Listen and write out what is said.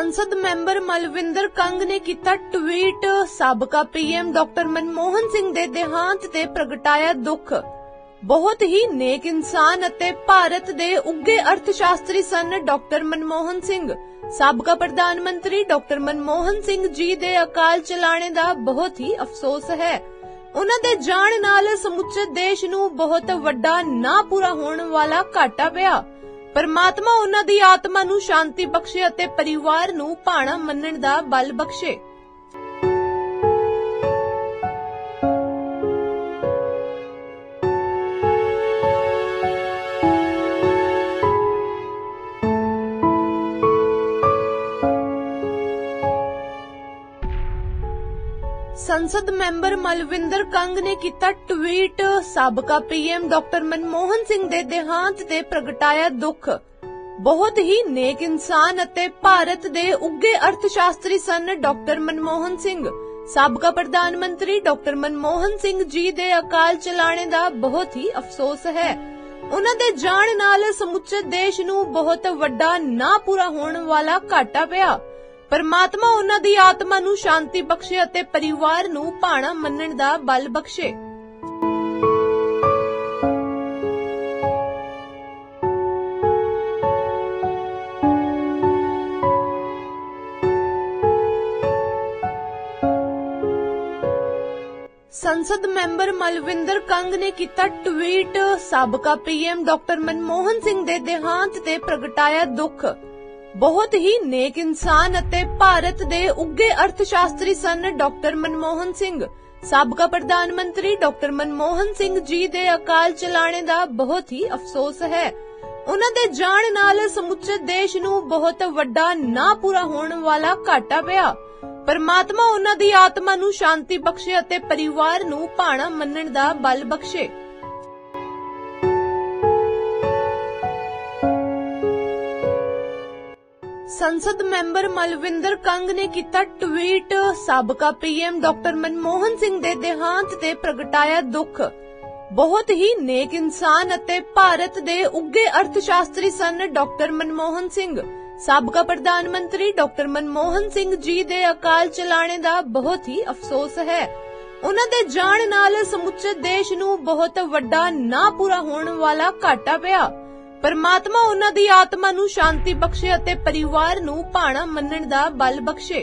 ਸੰਸਦ ਮੈਂਬਰ ਮਲਵਿੰਦਰ ਕੰਗ ਨੇ ਕੀਤਾ ਟਵੀਟ। ਸਾਬਕਾ ਪੀਐਮ ਡਾਕਟਰ ਮਨਮੋਹਨ ਸਿੰਘ ਦੇ ਦੇਹਾਂਤ ਤੇ ਪ੍ਰਗਟਾਇਆ ਦੁੱਖ। ਬਹੁਤ ਹੀ ਨੇਕ ਇਨਸਾਨ ਅਤੇ ਭਾਰਤ ਦੇ ਉੱਗੇ ਅਰਥਸ਼ਾਸਤਰੀ ਸਨ ਡਾਕਟਰ ਮਨਮੋਹਨ ਸਿੰਘ। ਸਾਬਕਾ ਪ੍ਰਧਾਨ ਮੰਤਰੀ ਡਾਕਟਰ ਮਨਮੋਹਨ ਸਿੰਘ ਜੀ ਦੇ ਅਕਾਲ ਚਲਾਣੇ ਦਾ ਬਹੁਤ ਹੀ ਅਫਸੋਸ ਹੈ। ਉਹਨਾਂ ਦੇ ਜਾਣ ਨਾਲ ਸਮੁੱਚੇ ਦੇਸ਼ ਨੂੰ ਬਹੁਤ ਵੱਡਾ ਨਾ ਪੂਰਾ ਹੋਣ ਵਾਲਾ ਘਾਟਾ ਪਿਆ। ਪਰਮਾਤਮਾ ਉਹਨਾਂ ਦੀ ਆਤਮਾ ਨੂੰ ਸ਼ਾਂਤੀ ਬਖਸ਼ੇ ਅਤੇ ਪਰਿਵਾਰ ਨੂੰ ਭਾਣਾ ਮੰਨਣ ਦਾ ਬਲ ਬਖਸ਼ੇ। ਸੰਸਦ ਮੈਂਬਰ ਮਲਵਿੰਦਰ ਕੰਗ ਨੇ ਕੀਤਾ ਟਵੀਟ। ਸਾਬਕਾ ਪੀਐਮ ਡਾਕਟਰ ਮਨਮੋਹਨ ਸਿੰਘ ਦੇ ਦੇਹਾਂਤ ਤੇ ਪ੍ਰਗਟਾਇਆ ਦੁੱਖ। ਬਹੁਤ ਹੀ ਨੇਕ ਇਨਸਾਨ ਅਤੇ ਭਾਰਤ ਦੇ ਉੱਗੇ ਅਰਥਸ਼ਾਸਤਰੀ ਸਨ ਡਾਕਟਰ ਮਨਮੋਹਨ ਸਿੰਘ। ਸਾਬਕਾ ਪ੍ਰਧਾਨ ਮੰਤਰੀ ਡਾਕਟਰ ਮਨਮੋਹਨ ਸਿੰਘ ਜੀ ਦੇ ਅਕਾਲ ਚਲਾਣੇ ਦਾ ਬਹੁਤ ਹੀ ਅਫਸੋਸ ਹੈ। ਉਹਨਾਂ ਦੇ ਜਾਣ ਨਾਲ ਸਮੁੱਚੇ ਦੇਸ਼ ਨੂੰ ਬਹੁਤ ਵੱਡਾ ਨਾ ਪੂਰਾ ਹੋਣ ਵਾਲਾ ਘਾਟਾ ਪਿਆ। ਪਰਮਾਤਮਾ ਉਹਨਾਂ ਦੀ ਆਤਮਾ ਨੂੰ ਸ਼ਾਂਤੀ ਬਖਸ਼ੇ ਅਤੇ ਪਰਿਵਾਰ ਨੂੰ ਭਾਣਾ ਮੰਨਣ ਦਾ ਬਲ ਬਖਸ਼ੇ। ਸੰਸਦ ਮੈਂਬਰ ਮਲਵਿੰਦਰ ਕੰਗ ਨੇ ਕੀਤਾ ਟਵੀਟ। ਸਾਬਕਾ ਪੀਐਮ ਡਾਕਟਰ ਮਨਮੋਹਨ ਸਿੰਘ ਦੇ ਦੇਹਾਂਤ ਤੇ ਪ੍ਰਗਟਾਇਆ ਦੁੱਖ। ਬਹੁਤ ਹੀ ਨੇਕ ਇਨਸਾਨ ਅਤੇ ਭਾਰਤ ਦੇ ਉੱਗੇ ਅਰਥਸ਼ਾਸਤਰੀ ਸਨ ਡਾਕਟਰ ਮਨਮੋਹਨ ਸਿੰਘ। ਸਾਬਕਾ ਪ੍ਰਧਾਨ ਮੰਤਰੀ ਡਾਕਟਰ ਮਨਮੋਹਨ ਸਿੰਘ ਜੀ ਦੇ ਅਕਾਲ ਚਲਾਣੇ ਦਾ ਬਹੁਤ ਹੀ ਅਫਸੋਸ ਹੈ। ਉਹਨਾਂ ਦੇ ਜਾਣ ਨਾਲ ਸਮੁੱਚੇ ਦੇਸ਼ ਨੂੰ ਬਹੁਤ ਵੱਡਾ ਨਾ ਪੂਰਾ ਹੋਣ ਵਾਲਾ ਘਾਟਾ ਪਿਆ। ਪਰਮਾਤਮਾ ਉਹਨਾਂ ਦੀ ਆਤਮਾ ਨੂੰ ਸ਼ਾਂਤੀ ਬਖਸ਼ੇ ਅਤੇ ਪਰਿਵਾਰ ਨੂੰ ਭਾਣਾ ਮੰਨਣ ਦਾ ਬਲ ਬਖਸ਼ੇ। ਸੰਸਦ ਮੈਂਬਰ ਮਲਵਿੰਦਰ ਕੰਗ ਨੇ ਕੀਤਾ ਟਵੀਟ। ਸਾਬਕਾ ਪੀਐਮ ਡਾਕਟਰ ਮਨਮੋਹਨ ਸਿੰਘ ਦੇ ਦੇਹਾਂਤ ਤੇ ਪ੍ਰਗਟਾਇਆ ਦੁੱਖ। ਬਹੁਤ ਹੀ ਨੇਕ ਇਨਸਾਨ ਅਤੇ ਭਾਰਤ ਦੇ ਉੱਗੇ ਅਰਥਸ਼ਾਸਤਰੀ ਸਨ ਡਾਕਟਰ ਮਨਮੋਹਨ ਸਿੰਘ। ਸਾਬਕਾ ਪ੍ਰਧਾਨ ਮੰਤਰੀ ਡਾਕਟਰ ਮਨਮੋਹਨ ਸਿੰਘ ਜੀ ਦੇ ਅਕਾਲ ਚਲਾਣੇ ਦਾ ਬਹੁਤ ਹੀ ਅਫਸੋਸ ਹੈ। ਉਹਨਾਂ ਦੇ ਜਾਣ ਨਾਲ ਸਮੁੱਚੇ ਦੇਸ਼ ਨੂੰ ਬਹੁਤ ਵੱਡਾ ਨਾ ਪੂਰਾ ਹੋਣ ਵਾਲਾ ਘਾਟਾ ਪਿਆ। ਪਰਮਾਤਮਾ ਉਹਨਾਂ ਦੀ ਆਤਮਾ ਨੂੰ ਸ਼ਾਂਤੀ ਬਖਸ਼ੇ ਅਤੇ ਪਰਿਵਾਰ ਨੂੰ ਭਾਣਾ ਮੰਨਣ ਦਾ ਬਲ ਬਖਸ਼ੇ।